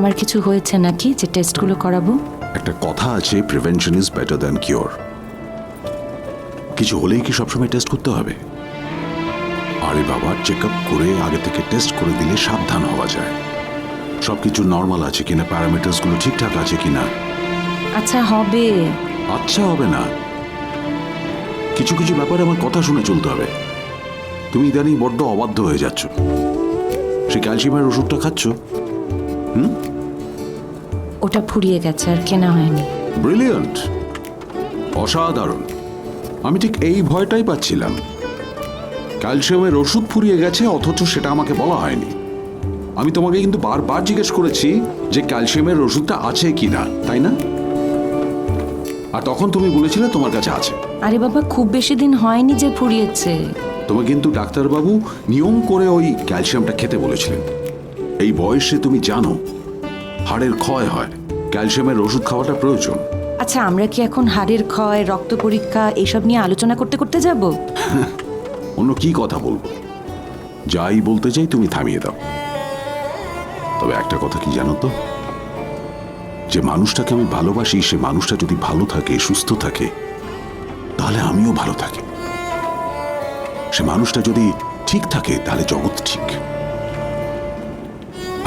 আমার কিছু হয়েছে নাকি যে টেস্টগুলো করাবো? একটা কথা আছে prevention is better than cure কিছু হলেই কি সবসময় টেস্ট করতে হবে? আরে বাবা চেক আপ করে আগে থেকে টেস্ট করে দিলে সাবধান হওয়া যায়। সবকিছু নর্মাল আছে কিনা প্যারামিটার্সগুলো ঠিকঠাক আছে কিনা? আচ্ছা হবে। আচ্ছা হবে না। কিছু কিছু ব্যাপারে আমার কথা শুনে চলতে হবে। তুমি ইদানিং বড্ড অবাধ্য হয়ে যাচ্ছ। সে ক্যালসিয়ামের ওষুধটা খাচ্ছ? ওটা ফুরিয়ে গেছে আর কেনা হয়নি। ব্রিলিয়ান্ট! অসাধারণ। আমি ঠিক এই ভয়টাই পাচ্ছিলাম। ক্যালসিয়ামের ওষুধ ফুরিয়ে গেছে অথচ সেটা আমাকে বলা হয়নি। আমি তোমাকে কিন্তু বারবার জিজ্ঞেস করেছি যে ক্যালসিয়ামের ওষুধটা আছে কিনা তাই না? আর তখন তুমি বলেছিলে তোমার কাছে আছে। আরে বাবা খুব বেশি দিন হয়নি যে ফুরিয়েছে। তোমাকে কিন্তু ডাক্তারবাবু নিয়ম করে ওই ক্যালসিয়ামটা খেতে বলেছিলেন। এই বয়সে তুমি জানো হাড়ের ক্ষয় হয়। ক্যালসিয়ামের ওষুধ খাওয়াটা প্রয়োজন। আচ্ছা আমরা কি এখন হাড়ের ক্ষয় রক্ত পরীক্ষা এইসব নিয়ে আলোচনা করতে করতে যাব? অন্য কি কথা বলব? যাই বলতে চাই তুমি থামিয়ে দাও। তবে একটা কথা কি জানো তো? যে মানুষটাকে আমি ভালোবাসি সে মানুষটা যদি ভালো থাকে সুস্থ থাকে তাহলে আমিও ভালো থাকি। সে মানুষটা যদি ঠিক থাকে তাহলে জগৎ ঠিক।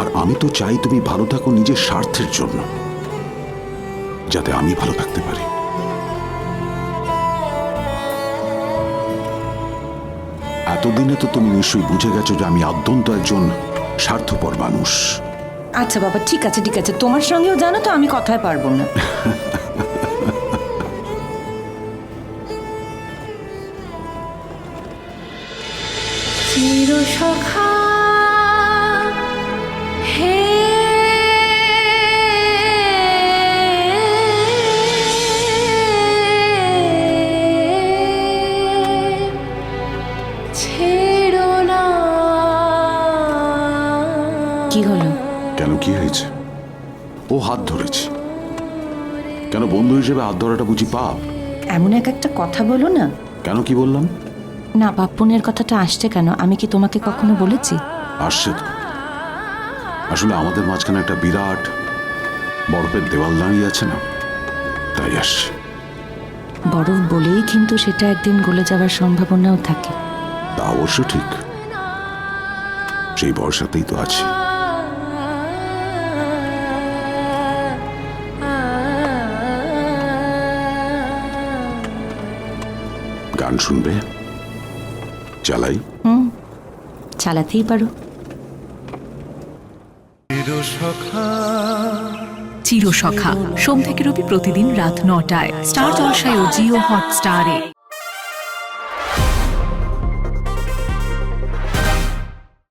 আর আমি তো চাই তুমি ভালো থাকো নিজের স্বার্থের জন্য যাতে আমি ভালো থাকতে পারি। এতদিনে তো তুমি নিশ্চয়ই বুঝে গেছো যে আমি অত্যন্ত একজন স্বার্থপর মানুষ। আচ্ছা বাবা ঠিক আছে ঠিক আছে। তোমার সঙ্গেও জানো তো আমি কথায় পারব না। চিরসখা হে কি হলো? কেন কি হয়েছে? ও হাত ধরেছে। কেন বন্ধু হিসেবে হাত ধরাটা বুঝি পাপ? এমন এক একটা কথা বলো না। কেন কি বললাম? না পাপ্পনের কথাটা আসছে কেন? আমি কি তোমাকে কখনো বলেছি? আসছে তো। আসলে আমাদের মাঝখানে একটা বিরাট বরফের দেওয়াল দাঁড়িয়ে আছে না? তাই আসছে। বরফ বলেই কিন্তু সেটা একদিন গলে যাওয়ার সম্ভাবনাও থাকে। তা অবশ্য ঠিক। সেই বর্ষাতেই তো আছে। গান শুনবে? চালাই? হুম চালাতেই পারো। চিরসখা। সোম থেকে রবি প্রতিদিন রাত নটায়। স্টার জলসায় ও জিও হটস্টারে।